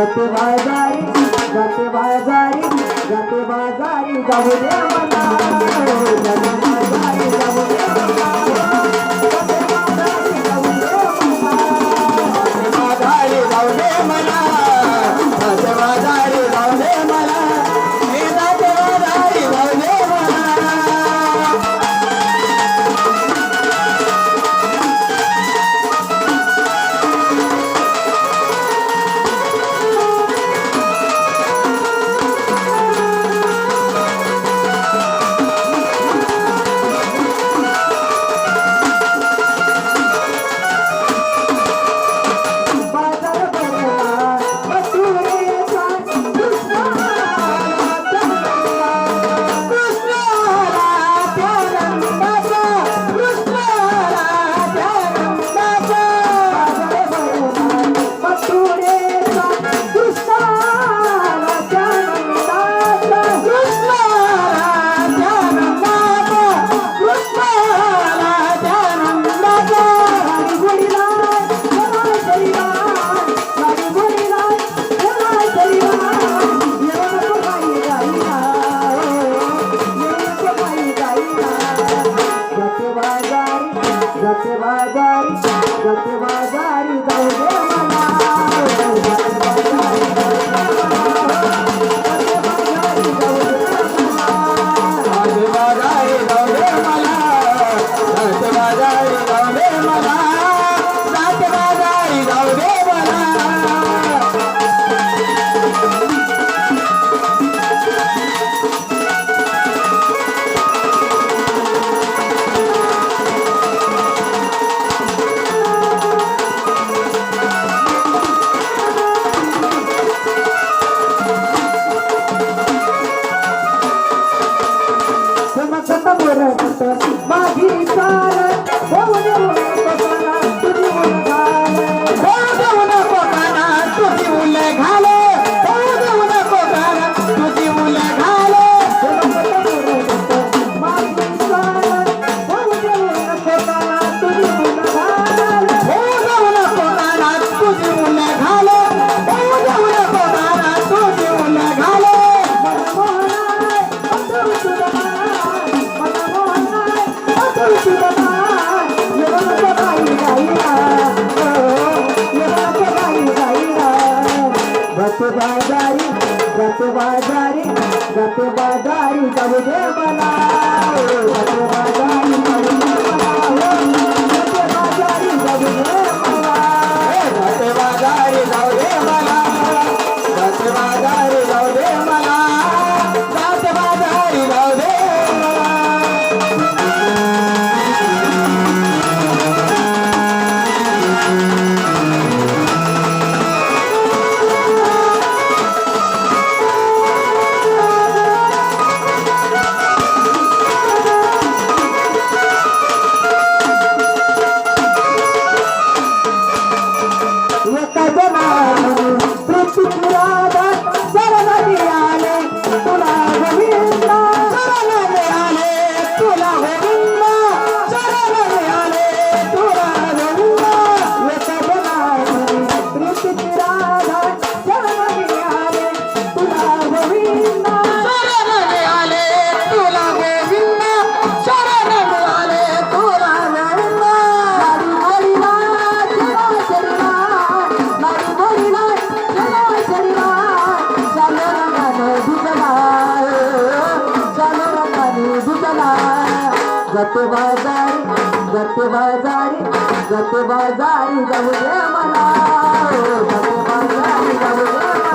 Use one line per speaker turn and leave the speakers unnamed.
जाते बाजारी जाते बाजारी जाते बाजारी जाऊ दे मला. जाते बाजारी जाऊ दे मला তুলে ঘালে जातो बाजारी जातो बाजारी जातो बाजारी जाऊ दे मला. जातो बाजारी जाऊ दे मला. दुधला गत बाजारी गत बाजारी गत बाजारी जाऊ दे मला. गत बाजारी जाऊ दे